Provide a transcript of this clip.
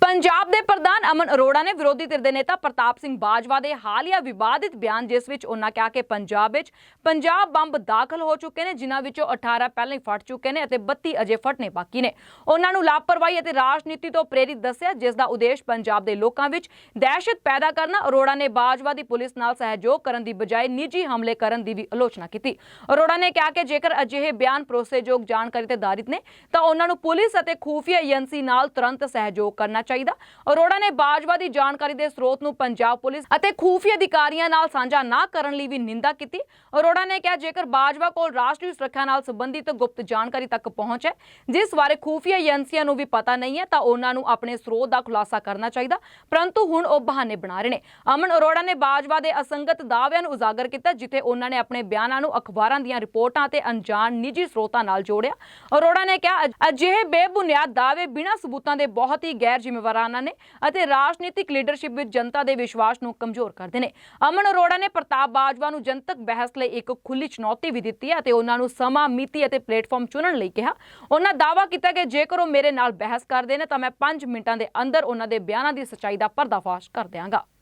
ਪੰਜਾਬ ਦੇ ਪ੍ਰਧਾਨ ਅਮਨ ਅਰੋੜਾ ਨੇ ਵਿਰੋਧੀ ਧਿਰ ਦੇ ਨੇਤਾ ਪ੍ਰਤਾਪ ਸਿੰਘ ਬਾਜਵਾ ਦੇ ਹਾਲੀਆ ਵਿਵਾਦਿਤ ਬਿਆਨ, ਜਿਸ ਵਿੱਚ ਉਹਨਾਂ ਕਿਹਾ ਕਿ ਪੰਜਾਬ ਵਿੱਚ ਪੰਜਾਬ ਬੰਬ ਦਾਖਲ ਹੋ ਚੁੱਕੇ ਨੇ, ਜਿਨ੍ਹਾਂ ਵਿੱਚੋਂ 18 ਪਹਿਲਾਂ ਹੀ ਫਟ ਚੁੱਕੇ ਨੇ ਅਤੇ 32 ਅਜੇ ਫਟਣੇ ਬਾਕੀ ਨੇ। ਉਹਨਾਂ ਨੂੰ ਲਾਪਰਵਾਹੀ ਅਤੇ ਰਾਜਨੀਤੀ ਤੋਂ ਪ੍ਰੇਰਿਤ ਦੱਸਿਆ, ਜਿਸ ਦਾ ਉਦੇਸ਼ ਪੰਜਾਬ ਦੇ ਲੋਕਾਂ ਵਿੱਚ ਦਹਿਸ਼ਤ ਪੈਦਾ ਕਰਨਾ। ਅਰੋੜਾ ਨੇ ਬਾਜਵਾ ਦੀ ਪੁਲਿਸ ਨਾਲ ਸਹਿਯੋਗ ਕਰਨ ਦੀ ਬਜਾਏ ਨਿੱਜੀ ਹਮਲੇ ਕਰਨ ਦੀ ਵੀ ਆਲੋਚਨਾ ਕੀਤੀ। ਅਰੋੜਾ ਨੇ ਕਿਹਾ ਕਿ ਜੇਕਰ ਅਜਿਹੇ ਬਿਆਨ ਭਰੋਸੇਯੋਗ ਜਾਣਕਾਰੀ ਤੇ ਆਧਾਰਿਤ ਨੇ, ਤਾਂ ਉਹਨਾਂ ਨੂੰ ਪੁਲਿਸ ਅਤੇ ਖੂਫੀਆ ਏਜੰਸੀ ਨਾਲ ਤੁਰੰਤ ਸਹਿਯੋਗ ਕਰਨਾ ਚਾਹੀਦਾ। ਅਰੋੜਾ ਨੇ ਬਾਜਵਾ ਦੀ ਜਾਣਕਾਰੀ ਦੇ ਸਰੋਤ ਨੂੰ ਪੰਜਾਬ ਪੁਲਿਸ ਅਤੇ ਖੂਫੀਆ ਅਧਿਕਾਰੀਆਂ ਨਾਲ ਸਾਂਝਾ ਨਾ ਕਰਨ ਲਈ ਵੀ ਨਿੰਦਾ ਕੀਤੀ। ਅਰੋੜਾ ਨੇ ਕਿਹਾ, ਜੇਕਰ ਬਾਜਵਾ ਕੋਲ ਰਾਸ਼ਟਰੀ ਸੁਰੱਖਿਆ ਨਾਲ ਸੰਬੰਧਿਤ ਗੁਪਤ ਜਾਣਕਾਰੀ ਤੱਕ ਪਹੁੰਚ ਹੈ, ਜਿਸ ਬਾਰੇ ਖੂਫੀਆ ਏਜੰਸੀਆਂ ਨੂੰ ਵੀ ਪਤਾ ਨਹੀਂ ਹੈ, ਤਾਂ ਉਹਨਾਂ ਨੂੰ ਆਪਣੇ ਸਰੋਤ ਦਾ ਖੁਲਾਸਾ ਕਰਨਾ ਚਾਹੀਦਾ। ਪਰੰਤੂ ਹੁਣ ਉਹ ਬਹਾਨੇ ਬਣਾ ਰਹੇ ਨੇ। ਅਮਨ ਅਰੋੜਾ ਨੇ ਬਾਜਵਾ ਦੇ ਅਸੰਗਤ ਦਾਅਵਿਆਂ ਨੂੰ ਉਜਾਗਰ ਕੀਤਾ, ਜਿੱਥੇ ਉਹਨਾਂ ਨੇ ਆਪਣੇ ਬਿਆਨਾਂ ਨੂੰ ਅਖਬਾਰਾਂ ਦੀਆਂ ਰਿਪੋਰਟਾਂ ਤੇ ਅਣਜਾਣ ਨਿੱਜੀ ਸਰੋਤਾਂ ਨਾਲ ਜੋੜਿਆ। ਅਰੋੜਾ ਨੇ ਕਿਹਾ, ਅਜਿਹੇ ਬੇਬੁਨਿਆਦ ਦਾਅਵੇ ਬਿਨਾਂ ਸਬੂਤਾਂ ਦੇ ਬਹੁਤ ਹੀ ਗੈਰ ਜ਼ਿੰਮੇਵਾਰਾਨਾ ਨੇ ਅਤੇ ਰਾਜਨੀਤਿਕ ਲੀਡਰਸ਼ਿਪ ਵਿੱਚ ਜਨਤਾ ਦੇ ਵਿਸ਼ਵਾਸ ਨੂੰ ਕਮਜ਼ੋਰ ਕਰਦੇ ਨੇ। ਅਮਨ ਅਰੋੜਾ ਨੇ ਪ੍ਰਤਾਪ ਬਾਜਵਾ ਨੂੰ ਜਨਤਕ ਬਹਿਸ ਲਈ ਇੱਕ ਖੁੱਲੀ ਚੁਣੌਤੀ ਵੀ ਦਿੱਤੀ ਹੈ ਅਤੇ ਉਹਨਾਂ ਨੂੰ ਸਮਾਂ, ਮਿਤੀ ਅਤੇ ਪਲੇਟਫਾਰਮ ਚੁਣਨ ਲਈ ਕਿਹਾ। ਉਹਨਾਂ ਦਾਅਵਾ ਕੀਤਾ ਕਿ ਜੇਕਰ ਉਹ ਮੇਰੇ ਨਾਲ ਬਹਿਸ ਕਰਦੇ ਨੇ ਤਾਂ ਮੈਂ 5 ਮਿੰਟਾਂ ਦੇ ਅੰਦਰ ਉਹਨਾਂ ਦੇ ਬਿਆਨਾਂ ਦੀ ਸੱਚਾਈ ਦਾ ਪਰਦਾਫਾਸ਼ ਕਰ ਦਿਆਂਗਾ।